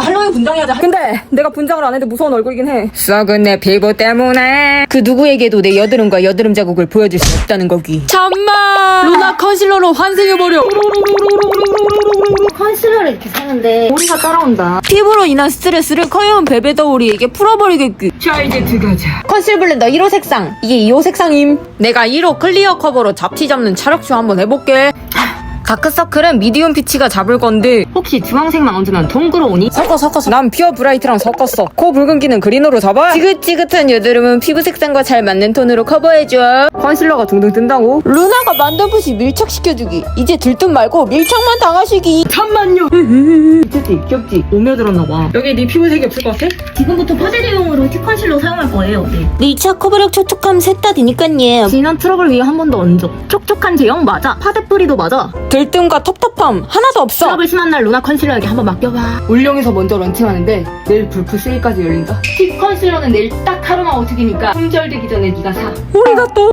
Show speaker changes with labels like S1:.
S1: 정리하자.
S2: 근데 내가 분장을 안 해도 무서운 얼굴이긴 해.
S3: 썩은 내 피부 때문에 그 누구에게도 내 여드름과 여드름 자국을 보여줄 수 없다는 거기.
S1: 잠만. 루나 컨실러로 환생해버려.
S4: 컨실러를 이렇게 사는데
S2: 머리가 따라온다.
S1: 피부로 인한 스트레스를 커요운 베베더우리에게 풀어버리겠기.
S3: 자 이제 들어가자.
S1: 컨실 블렌더 1호 색상. 이게 2호 색상임. 내가 1호 클리어 커버로 잡티 잡는 차력쇼 한번 해볼게. 다크서클은 미디움 피치가 잡을 건데
S2: 혹시 주황색만 얹으면 동그러우니?
S1: 섞어 섞어 섞어
S3: 난 피어 브라이트랑 섞었어. 코 붉은기는 그린으로 잡아. 지긋지긋한 여드름은 피부 색상과 잘 맞는 톤으로 커버해줘.
S2: 컨실러가 둥둥 뜬다고?
S1: 루나가 만든 붓이 밀착시켜주기 이제 들뜸 말고 밀착만 당하시기
S2: 잠만요. 미쳤지? 귀엽지? 오며들었나 봐. 여기 네 피부색이 없을 것 같아?
S4: 지금부터 퍼즐용으로 티 컨실러 사용할 거예요. 네.
S1: 밀착 커버력 촉촉함 셋 다 되니까요
S2: 진한 트러블 위에 한 번 더 얹어. 촉촉한 제형 맞아. 파데뿌리도 맞아.
S1: 들 뜸과 텁텁함 하나도 없어
S2: 트러블 심한 날 루나 컨실러에게 한번 맡겨봐. 울령에서 먼저 런칭하는데 내일 불프 세일까지 열린다. 티 컨실러는 내일 딱 하루만 어떻게니까 품절되기 전에 네가 사.
S1: 우리가 또